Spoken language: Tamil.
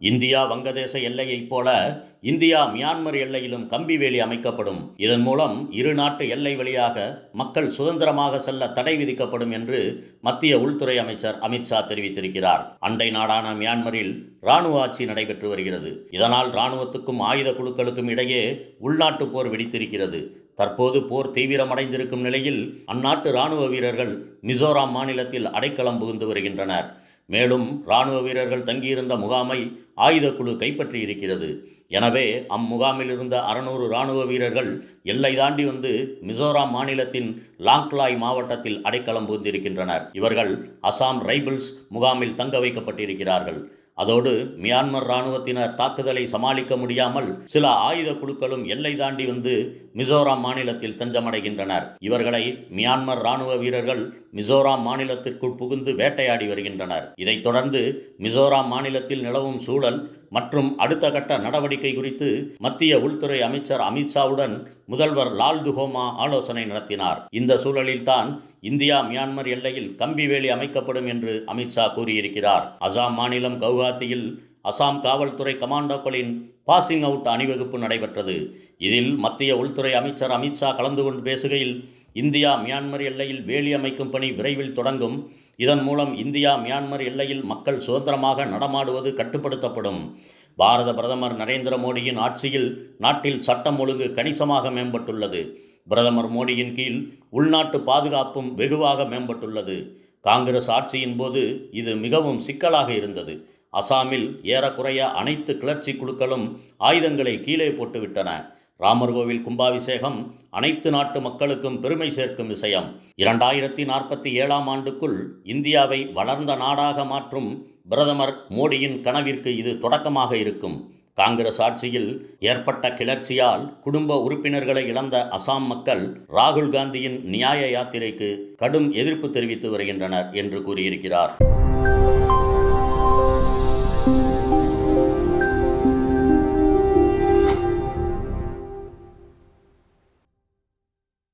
இந்தியா வங்கதேச எல்லையைப் போல இந்தியா மியான்மர் எல்லையிலும் கம்பி வேலி அமைக்கப்படும். இதன் மூலம் இரு நாட்டு எல்லை வழியாக மக்கள் சுதந்திரமாக செல்ல தடை விதிக்கப்படும் என்று மத்திய உள்துறை அமைச்சர் அமித்ஷா தெரிவித்திருக்கிறார். அண்டை நாடான மியான்மரில் ராணுவ ஆட்சி நடைபெற்று வருகிறது. இதனால் இராணுவத்துக்கும் ஆயுத குழுக்களுக்கும் இடையே உள்நாட்டு போர் வெடித்திருக்கிறது. தற்போது போர் தீவிரமடைந்திருக்கும் நிலையில் அந்நாட்டு இராணுவ வீரர்கள் மிசோராம் மாநிலத்தில் அடைக்கலம் புகுந்து வருகின்றனர். மேலும் ராணுவ வீரர்கள் தங்கியிருந்த முகாமை ஆயுதக்குழு கைப்பற்றியிருக்கிறது. எனவே அம்முகாமில் இருந்த அறுநூறு இராணுவ வீரர்கள் எல்லை தாண்டி வந்து மிசோராம் மாநிலத்தின் லாங்க்லாய் மாவட்டத்தில் அடைக்கலம் புகுந்திருக்கின்றனர். இவர்கள் அசாம் ரைபிள்ஸ் முகாமில் தங்க வைக்கப்பட்டிருக்கிறார்கள். அதோடு மியான்மர் இராணுவத்தினர் தாக்குதலை சமாளிக்க முடியாமல் சில ஆயுத குழுக்களும் எல்லை தாண்டி வந்து மிசோராம் மாநிலத்தில் தஞ்சமடைகின்றனர். இவர்களை மியான்மர் இராணுவ வீரர்கள் மிசோராம் மாநிலத்திற்குள் புகுந்து வேட்டையாடி வருகின்றனர். இதைத் தொடர்ந்து மிசோராம் மாநிலத்தில் நிலவும் சூழல் மற்றும் அடுத்த கட்ட நடவடிக்கை குறித்து மத்திய உள்துறை அமைச்சர் அமித்ஷாவுடன் முதல்வர் லால் துஹோமா ஆலோசனை நடத்தினார். இந்த சூழலில்தான் இந்தியா மியான்மர் எல்லையில் கம்பி வேலி அமைக்கப்படும் என்று அமித்ஷா கூறியிருக்கிறார். அசாம் மாநிலம் கவுஹாத்தியில் அசாம் காவல்துறை கமாண்டோக்களின் பாசிங் அவுட் அணிவகுப்பு நடைபெற்றது. இதில் மத்திய உள்துறை அமைச்சர் அமித்ஷா கலந்து கொண்டு பேசுகையில் இந்தியா மியான்மர் எல்லையில் வேலி அமைக்கும் பணி விரைவில் தொடங்கும். இதன் மூலம் இந்தியா மியான்மர் எல்லையில் மக்கள் சுதந்திரமாக நடமாடுவது கட்டுப்படுத்தப்படும். பாரத பிரதமர் நரேந்திர மோடியின் ஆட்சியில் நாட்டில் சட்டம் ஒழுங்கு கணிசமாக மேம்பட்டுள்ளது. பிரதமர் மோடியின் கீழ் உள்நாட்டு பாதுகாப்பும் வெகுவாக மேம்பட்டுள்ளது. காங்கிரஸ் ஆட்சியின் போது இது மிகவும் சிக்கலாக இருந்தது. அசாமில் ஏறக்குறைய அனைத்து கிளர்ச்சி குழுக்களும் ஆயுதங்களை கீழே போட்டுவிட்டன. ராமர் கோவில் கும்பாபிஷேகம் அனைத்து நாட்டு மக்களுக்கும் பெருமை சேர்க்கும் விஷயம். இரண்டாயிரத்தி நாற்பத்தி ஏழாம் ஆண்டுக்குள் இந்தியாவை வளர்ந்த நாடாக மாற்றும் பிரதமர் மோடியின் கனவிற்கு இது தொடக்கமாக இருக்கும். காங்கிரஸ் ஆட்சியில் ஏற்பட்ட கிளர்ச்சியால் குடும்ப உறுப்பினர்களை இழந்த அசாம் மக்கள் ராகுல் காந்தியின் நியாய யாத்திரைக்கு கடும் எதிர்ப்பு தெரிவித்து வருகின்றனர் என்று கூறியிருக்கிறார்.